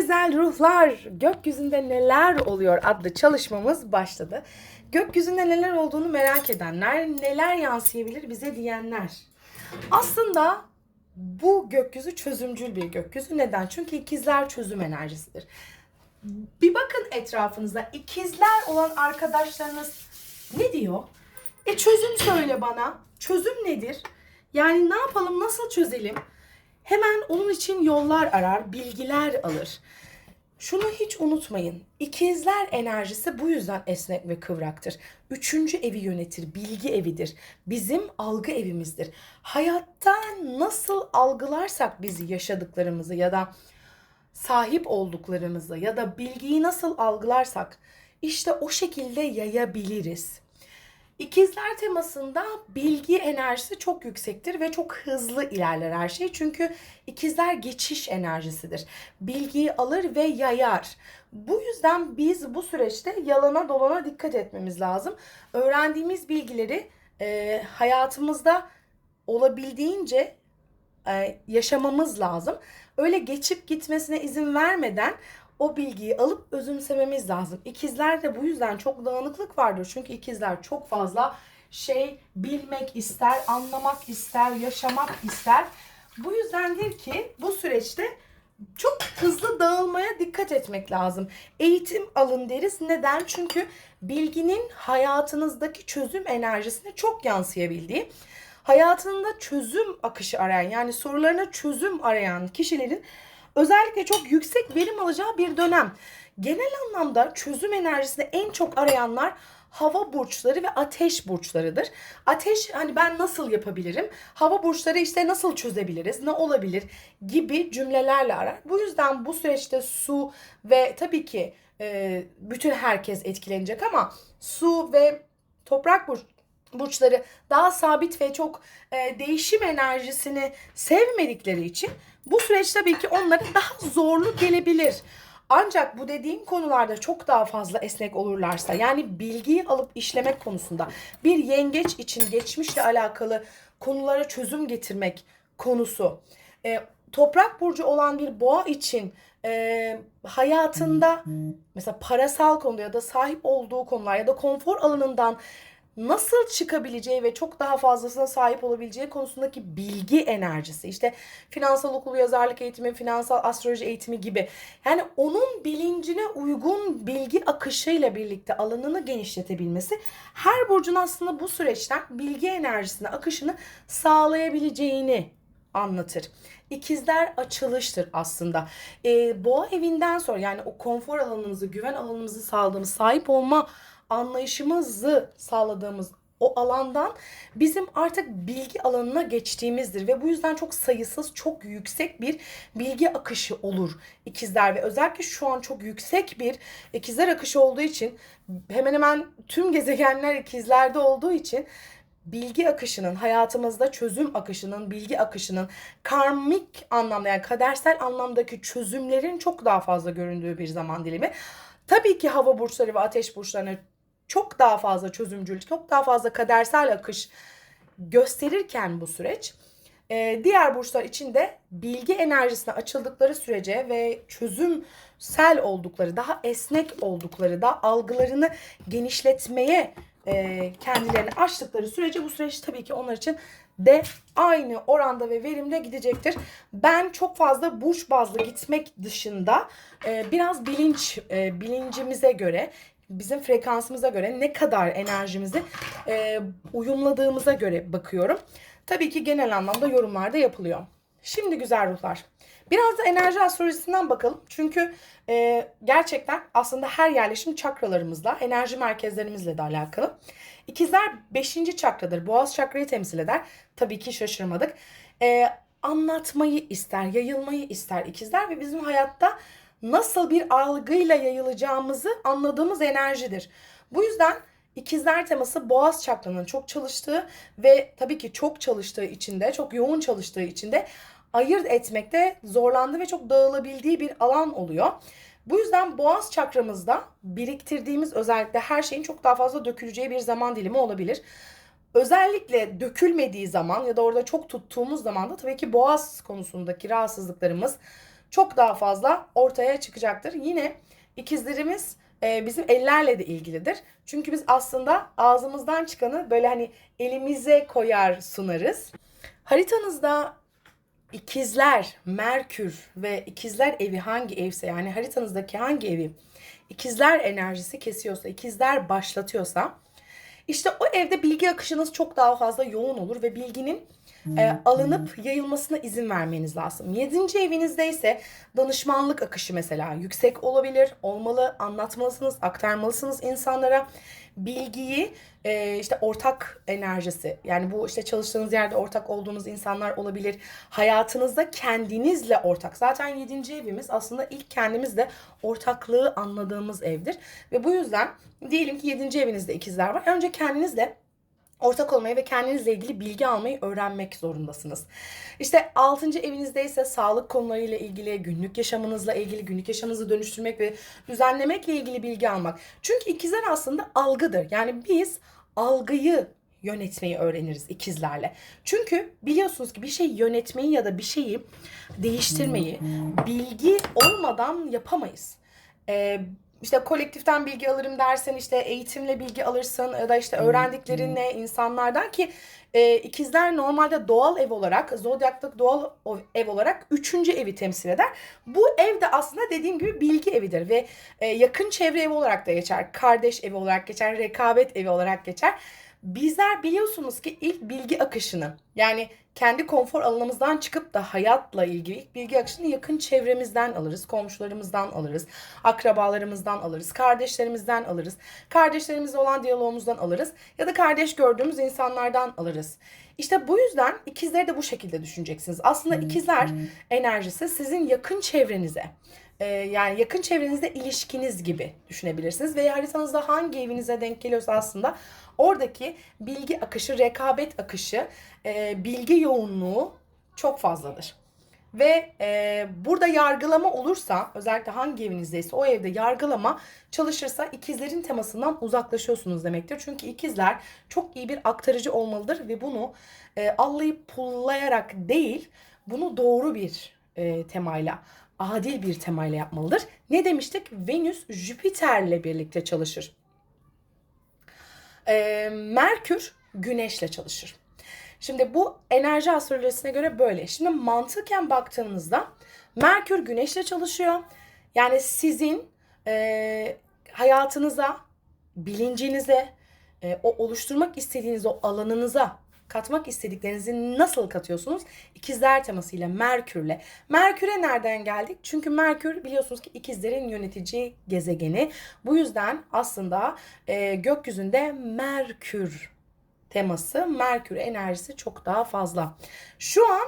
Güzel ruhlar, gökyüzünde neler oluyor adlı çalışmamız başladı. Gökyüzünde neler olduğunu merak edenler, neler yansıyabilir bize diyenler. Aslında bu gökyüzü çözümcül bir gökyüzü. Neden? Çünkü ikizler çözüm enerjisidir. Bir bakın etrafınıza ikizler olan arkadaşlarınız ne diyor? E çözüm söyle bana. Çözüm nedir? Yani ne yapalım, nasıl çözelim? Hemen onun için yollar arar, bilgiler alır. Şunu hiç unutmayın. İkizler enerjisi bu yüzden esnek ve kıvraktır. Üçüncü evi yönetir, bilgi evidir. Bizim algı evimizdir. Hayatta nasıl algılarsak biz yaşadıklarımızı ya da sahip olduklarımızı ya da bilgiyi nasıl algılarsak işte o şekilde yayabiliriz. İkizler temasında bilgi enerjisi çok yüksektir ve çok hızlı ilerler her şey. Çünkü ikizler geçiş enerjisidir. Bilgiyi alır ve yayar. Bu yüzden biz bu süreçte yalana dolana dikkat etmemiz lazım. Öğrendiğimiz bilgileri e, hayatımızda olabildiğince e, yaşamamız lazım. Öyle geçip gitmesine izin vermeden o bilgiyi alıp özümsememiz lazım. İkizlerde bu yüzden çok dağınıklık vardır. Çünkü ikizler çok fazla şey bilmek ister, anlamak ister, yaşamak ister. Bu yüzdendir ki bu süreçte çok hızlı dağılmaya dikkat etmek lazım. Eğitim alın deriz. Neden? Çünkü bilginin hayatınızdaki çözüm enerjisine çok yansıyabildiği, hayatında çözüm akışı arayan yani sorularına çözüm arayan kişilerin özellikle çok yüksek verim alacağı bir dönem. Genel anlamda çözüm enerjisini en çok arayanlar hava burçları ve ateş burçlarıdır. Ateş hani ben nasıl yapabilirim? Hava burçları işte nasıl çözebiliriz? Ne olabilir? gibi cümlelerle arar. Bu yüzden bu süreçte su ve tabii ki e, bütün herkes etkilenecek ama su ve toprak burç burçları daha sabit ve çok e, değişim enerjisini sevmedikleri için bu süreç tabii ki onlara daha zorlu gelebilir. Ancak bu dediğim konularda çok daha fazla esnek olurlarsa yani bilgiyi alıp işlemek konusunda bir yengeç için geçmişle alakalı konulara çözüm getirmek konusu. E, toprak burcu olan bir boğa için e, hayatında mesela parasal konuda ya da sahip olduğu konular ya da konfor alanından nasıl çıkabileceği ve çok daha fazlasına sahip olabileceği konusundaki bilgi enerjisi. İşte finansal okul yazarlık eğitimi, finansal astroloji eğitimi gibi. Yani onun bilincine uygun bilgi akışıyla birlikte alanını genişletebilmesi her burcun aslında bu süreçten bilgi enerjisine akışını sağlayabileceğini anlatır. İkizler açılıştır aslında. Ee, boğa evinden sonra yani o konfor alanımızı, güven alanımızı sağladığımız, sahip olma anlayışımızı sağladığımız o alandan bizim artık bilgi alanına geçtiğimizdir ve bu yüzden çok sayısız, çok yüksek bir bilgi akışı olur ikizler ve özellikle şu an çok yüksek bir ikizler akışı olduğu için hemen hemen tüm gezegenler ikizlerde olduğu için bilgi akışının, hayatımızda çözüm akışının, bilgi akışının karmik anlamda yani kadersel anlamdaki çözümlerin çok daha fazla göründüğü bir zaman dilimi. Tabii ki hava burçları ve ateş burçlarına çok daha fazla çözümcülük, çok daha fazla kadersel akış gösterirken bu süreç e, diğer burçlar için de bilgi enerjisine açıldıkları sürece ve çözümsel oldukları, daha esnek oldukları, da algılarını genişletmeye e, kendilerini açtıkları sürece bu süreç tabii ki onlar için de aynı oranda ve verimde gidecektir. Ben çok fazla burç bazlı gitmek dışında e, biraz bilinç e, bilincimize göre bizim frekansımıza göre ne kadar enerjimizi e, uyumladığımıza göre bakıyorum. Tabii ki genel anlamda yorumlar da yapılıyor. Şimdi güzel ruhlar. Biraz da enerji astrolojisinden bakalım. Çünkü e, gerçekten aslında her yerleşim çakralarımızla, enerji merkezlerimizle de alakalı. İkizler 5. çakradır. Boğaz çakrayı temsil eder. Tabii ki şaşırmadık. E, anlatmayı ister, yayılmayı ister ikizler ve bizim hayatta nasıl bir algıyla yayılacağımızı anladığımız enerjidir. Bu yüzden ikizler teması boğaz çakranın çok çalıştığı ve tabii ki çok çalıştığı için de, çok yoğun çalıştığı için de ayırt etmekte zorlandığı ve çok dağılabildiği bir alan oluyor. Bu yüzden boğaz çakramızda biriktirdiğimiz özellikle her şeyin çok daha fazla döküleceği bir zaman dilimi olabilir. Özellikle dökülmediği zaman ya da orada çok tuttuğumuz zaman da tabii ki boğaz konusundaki rahatsızlıklarımız, çok daha fazla ortaya çıkacaktır. Yine ikizlerimiz e, bizim ellerle de ilgilidir. Çünkü biz aslında ağzımızdan çıkanı böyle hani elimize koyar sunarız. Haritanızda ikizler, Merkür ve ikizler evi hangi evse yani haritanızdaki hangi evi ikizler enerjisi kesiyorsa, ikizler başlatıyorsa işte o evde bilgi akışınız çok daha fazla yoğun olur ve bilginin e, alınıp yayılmasına izin vermeniz lazım. Yedinci evinizde ise danışmanlık akışı mesela yüksek olabilir, olmalı, anlatmalısınız, aktarmalısınız insanlara. Bilgiyi e, işte ortak enerjisi yani bu işte çalıştığınız yerde ortak olduğunuz insanlar olabilir. Hayatınızda kendinizle ortak. Zaten yedinci evimiz aslında ilk kendimizle ortaklığı anladığımız evdir. Ve bu yüzden diyelim ki yedinci evinizde ikizler var. Önce kendinizle ortak olmayı ve kendinizle ilgili bilgi almayı öğrenmek zorundasınız. İşte 6. evinizde ise sağlık konularıyla ilgili, günlük yaşamınızla ilgili, günlük yaşamınızı dönüştürmek ve düzenlemekle ilgili bilgi almak. Çünkü ikizler aslında algıdır. Yani biz algıyı yönetmeyi öğreniriz ikizlerle. Çünkü biliyorsunuz ki bir şey yönetmeyi ya da bir şeyi değiştirmeyi bilgi olmadan yapamayız. Ee, işte kolektiften bilgi alırım dersen işte eğitimle bilgi alırsın ya da işte öğrendiklerinle insanlardan ki e, ikizler normalde doğal ev olarak zodyaklık doğal ev olarak üçüncü evi temsil eder. Bu ev de aslında dediğim gibi bilgi evidir ve e, yakın çevre evi olarak da geçer. Kardeş evi olarak geçer, rekabet evi olarak geçer. Bizler biliyorsunuz ki ilk bilgi akışını yani kendi konfor alanımızdan çıkıp da hayatla ilgili ilk bilgi akışını yakın çevremizden alırız, komşularımızdan alırız, akrabalarımızdan alırız, kardeşlerimizden alırız, kardeşlerimizle olan diyalogumuzdan alırız ya da kardeş gördüğümüz insanlardan alırız. İşte bu yüzden ikizleri de bu şekilde düşüneceksiniz. Aslında ikizler enerjisi sizin yakın çevrenize, e, yani yakın çevrenizde ilişkiniz gibi düşünebilirsiniz. Ve haritanızda hangi evinize denk geliyorsa aslında oradaki bilgi akışı, rekabet akışı, e, bilgi yoğunluğu çok fazladır. Ve e, burada yargılama olursa özellikle hangi evinizdeyse o evde yargılama çalışırsa ikizlerin temasından uzaklaşıyorsunuz demektir. Çünkü ikizler çok iyi bir aktarıcı olmalıdır ve bunu e, allayıp pullayarak değil bunu doğru bir e, temayla adil bir temayla yapmalıdır. Ne demiştik? Venüs Jüpiter'le birlikte çalışır. Ee, Merkür Güneş'le çalışır. Şimdi bu enerji astrolojisine göre böyle. Şimdi mantıken baktığınızda Merkür Güneş'le çalışıyor. Yani sizin e, hayatınıza, bilincinize, e, o oluşturmak istediğiniz o alanınıza katmak istediklerinizi nasıl katıyorsunuz? İkizler temasıyla Merkür'le. Merkür'e nereden geldik? Çünkü Merkür biliyorsunuz ki ikizlerin yönetici gezegeni. Bu yüzden aslında e, gökyüzünde Merkür teması, Merkür enerjisi çok daha fazla. Şu an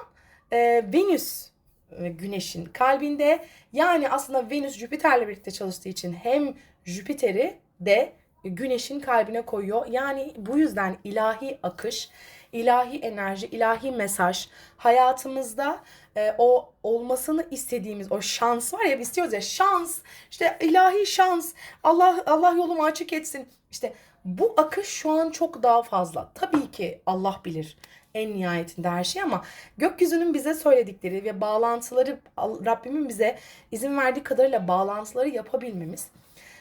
e, Venüs e, Güneş'in kalbinde yani aslında Venüs Jüpiter'le birlikte çalıştığı için hem Jüpiter'i de Güneş'in kalbine koyuyor. Yani bu yüzden ilahi akış, ilahi enerji, ilahi mesaj. Hayatımızda e, o olmasını istediğimiz o şans var ya biz istiyoruz ya şans. İşte ilahi şans. Allah Allah yolumu açık etsin. İşte bu akış şu an çok daha fazla. Tabii ki Allah bilir en nihayetinde her şey ama gökyüzünün bize söyledikleri ve bağlantıları Rabbimin bize izin verdiği kadarıyla bağlantıları yapabilmemiz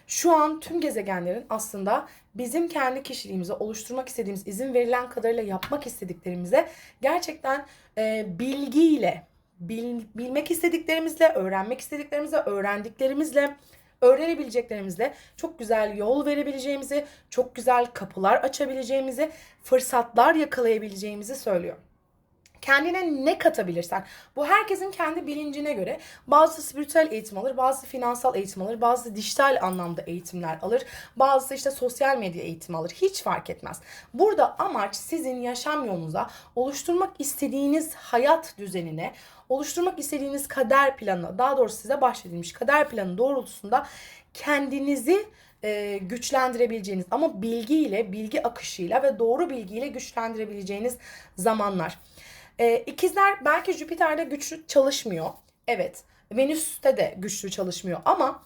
şu an tüm gezegenlerin aslında bizim kendi kişiliğimizi oluşturmak istediğimiz, izin verilen kadarıyla yapmak istediklerimize gerçekten e, bilgiyle, bil, bilmek istediklerimizle, öğrenmek istediklerimizle, öğrendiklerimizle, öğrenebileceklerimizle çok güzel yol verebileceğimizi, çok güzel kapılar açabileceğimizi, fırsatlar yakalayabileceğimizi söylüyor kendine ne katabilirsen. Bu herkesin kendi bilincine göre bazı spiritüel eğitim alır, bazı finansal eğitim alır, bazı dijital anlamda eğitimler alır, bazı işte sosyal medya eğitim alır. Hiç fark etmez. Burada amaç sizin yaşam yolunuza oluşturmak istediğiniz hayat düzenine, oluşturmak istediğiniz kader planı, daha doğrusu size bahşedilmiş kader planı doğrultusunda kendinizi e, güçlendirebileceğiniz ama bilgiyle, bilgi akışıyla ve doğru bilgiyle güçlendirebileceğiniz zamanlar. E, ikizler belki Jüpiter'de güçlü çalışmıyor. Evet. Venüs'te de güçlü çalışmıyor ama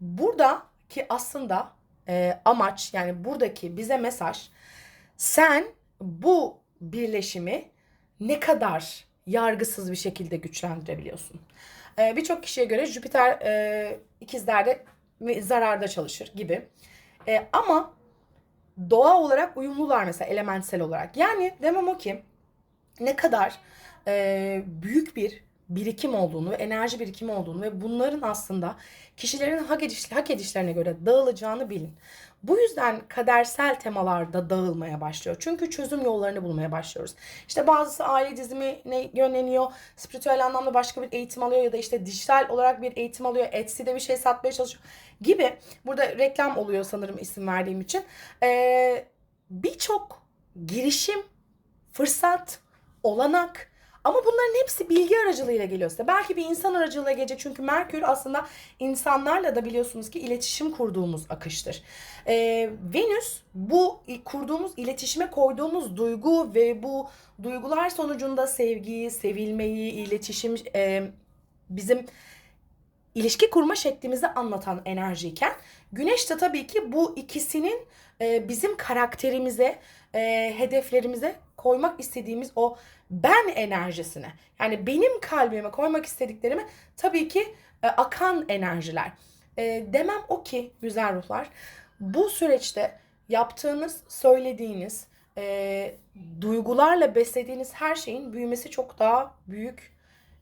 buradaki aslında e, amaç yani buradaki bize mesaj sen bu birleşimi ne kadar yargısız bir şekilde güçlendirebiliyorsun. E, Birçok kişiye göre Jüpiter e, ikizlerde zararda çalışır gibi. E, ama doğa olarak uyumlular mesela elementsel olarak. Yani demem o ki ne kadar e, büyük bir birikim olduğunu ve enerji birikimi olduğunu ve bunların aslında kişilerin hak, ediş, hak edişlerine göre dağılacağını bilin. Bu yüzden kadersel temalarda dağılmaya başlıyor. Çünkü çözüm yollarını bulmaya başlıyoruz. İşte bazısı aile dizimine yönleniyor, spiritüel anlamda başka bir eğitim alıyor ya da işte dijital olarak bir eğitim alıyor. Etsy'de bir şey satmaya çalışıyor gibi. Burada reklam oluyor sanırım isim verdiğim için. Ee, Birçok girişim, fırsat, olanak, ama bunların hepsi bilgi aracılığıyla geliyor size. Belki bir insan aracılığıyla gelecek. Çünkü Merkür aslında insanlarla da biliyorsunuz ki iletişim kurduğumuz akıştır. Ee, Venüs bu kurduğumuz iletişime koyduğumuz duygu ve bu duygular sonucunda sevgiyi, sevilmeyi, iletişim e, bizim ilişki kurma şeklimizi anlatan enerjiyken Güneş de tabii ki bu ikisinin e, bizim karakterimize, e, hedeflerimize koymak istediğimiz o ben enerjisine yani benim kalbime koymak istediklerimi tabii ki e, akan enerjiler. E, demem o ki güzel ruhlar bu süreçte yaptığınız, söylediğiniz, e, duygularla beslediğiniz her şeyin büyümesi çok daha büyük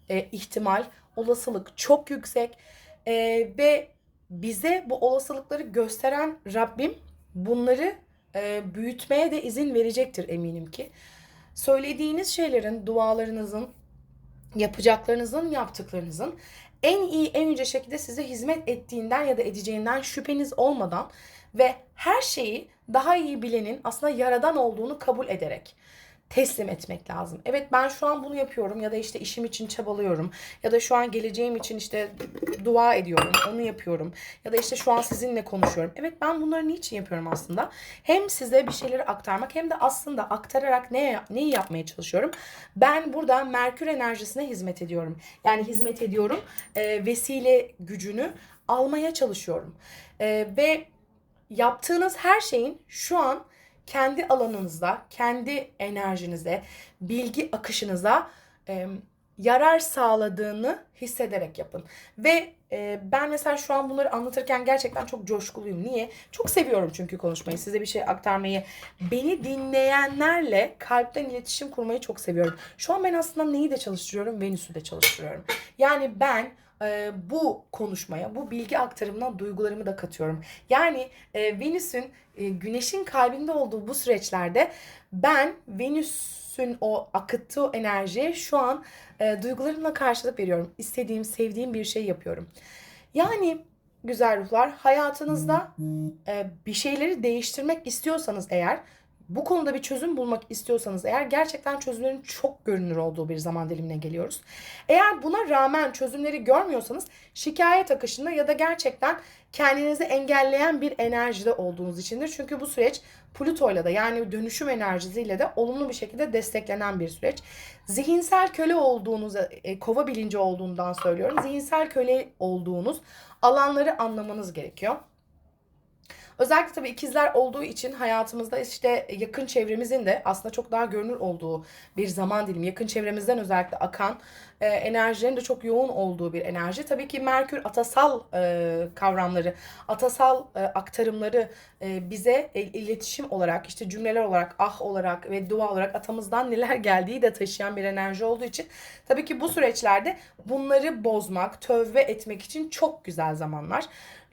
e, ihtimal, olasılık çok yüksek e, ve bize bu olasılıkları gösteren Rabbim bunları e, büyütmeye de izin verecektir eminim ki söylediğiniz şeylerin, dualarınızın, yapacaklarınızın, yaptıklarınızın en iyi, en yüce şekilde size hizmet ettiğinden ya da edeceğinden şüpheniz olmadan ve her şeyi daha iyi bilenin aslında yaradan olduğunu kabul ederek teslim etmek lazım. Evet ben şu an bunu yapıyorum ya da işte işim için çabalıyorum ya da şu an geleceğim için işte dua ediyorum, onu yapıyorum ya da işte şu an sizinle konuşuyorum. Evet ben bunları niçin yapıyorum aslında? Hem size bir şeyleri aktarmak hem de aslında aktararak ne neyi yapmaya çalışıyorum? Ben burada Merkür enerjisine hizmet ediyorum. Yani hizmet ediyorum. E, vesile gücünü almaya çalışıyorum. E, ve yaptığınız her şeyin şu an kendi alanınızda, kendi enerjinize, bilgi akışınıza e, yarar sağladığını hissederek yapın. Ve e, ben mesela şu an bunları anlatırken gerçekten çok coşkuluyum. Niye? Çok seviyorum çünkü konuşmayı, size bir şey aktarmayı. Beni dinleyenlerle kalpten iletişim kurmayı çok seviyorum. Şu an ben aslında neyi de çalıştırıyorum? Venüs'ü de çalıştırıyorum. Yani ben e, bu konuşmaya, bu bilgi aktarımına duygularımı da katıyorum. Yani e, Venüs'ün e, Güneş'in kalbinde olduğu bu süreçlerde ben Venüs'ün o akıttığı enerjiye şu an e, duygularımla karşılık veriyorum. İstediğim, sevdiğim bir şey yapıyorum. Yani güzel ruhlar hayatınızda e, bir şeyleri değiştirmek istiyorsanız eğer bu konuda bir çözüm bulmak istiyorsanız eğer gerçekten çözümlerin çok görünür olduğu bir zaman dilimine geliyoruz. Eğer buna rağmen çözümleri görmüyorsanız şikayet akışında ya da gerçekten kendinizi engelleyen bir enerjide olduğunuz içindir. Çünkü bu süreç Plüto'yla da yani dönüşüm enerjisiyle de olumlu bir şekilde desteklenen bir süreç. Zihinsel köle olduğunuz, e, kova bilinci olduğundan söylüyorum. Zihinsel köle olduğunuz alanları anlamanız gerekiyor. Özellikle tabii ikizler olduğu için hayatımızda işte yakın çevremizin de aslında çok daha görünür olduğu bir zaman dilimi. Yakın çevremizden özellikle akan e, enerjilerin de çok yoğun olduğu bir enerji. Tabii ki Merkür atasal e, kavramları, atasal e, aktarımları e, bize e, iletişim olarak, işte cümleler olarak, ah olarak ve dua olarak atamızdan neler geldiği de taşıyan bir enerji olduğu için tabii ki bu süreçlerde bunları bozmak, tövbe etmek için çok güzel zamanlar.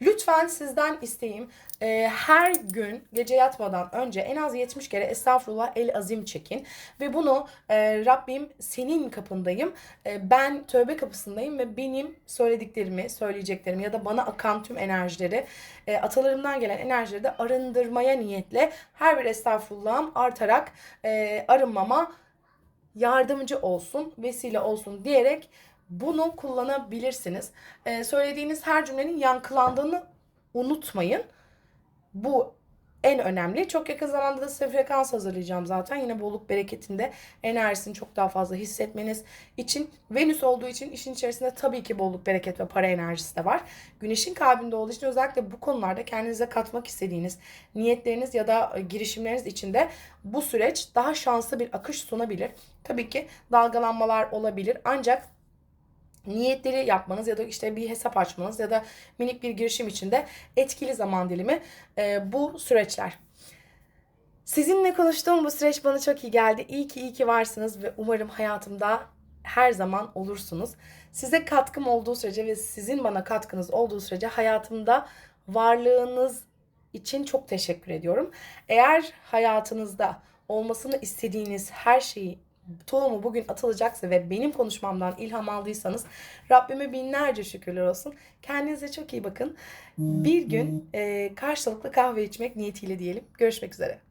Lütfen sizden isteğim e, her gün gece yatmadan önce en az 70 kere estağfurullah el azim çekin. Ve bunu e, Rabbim senin kapındayım, e, ben tövbe kapısındayım ve benim söylediklerimi, söyleyeceklerimi ya da bana akan tüm enerjileri, e, atalarımdan gelen enerjileri de arındırmaya niyetle her bir estağfurullahım artarak e, arınmama yardımcı olsun, vesile olsun diyerek bunu kullanabilirsiniz. Ee, söylediğiniz her cümlenin yankılandığını unutmayın. Bu en önemli. Çok yakın zamanda da size frekans hazırlayacağım zaten. Yine bolluk bereketinde enerjisini çok daha fazla hissetmeniz için. Venüs olduğu için işin içerisinde tabii ki bolluk bereket ve para enerjisi de var. Güneşin kalbinde olduğu için özellikle bu konularda kendinize katmak istediğiniz niyetleriniz ya da girişimleriniz için de bu süreç daha şanslı bir akış sunabilir. Tabii ki dalgalanmalar olabilir. Ancak niyetleri yapmanız ya da işte bir hesap açmanız ya da minik bir girişim içinde etkili zaman dilimi e, bu süreçler. Sizinle konuştuğum bu süreç bana çok iyi geldi. İyi ki iyi ki varsınız ve umarım hayatımda her zaman olursunuz. Size katkım olduğu sürece ve sizin bana katkınız olduğu sürece hayatımda varlığınız için çok teşekkür ediyorum. Eğer hayatınızda olmasını istediğiniz her şeyi tohumu bugün atılacaksa ve benim konuşmamdan ilham aldıysanız Rabbime binlerce şükürler olsun. Kendinize çok iyi bakın. Bir gün e, karşılıklı kahve içmek niyetiyle diyelim. Görüşmek üzere.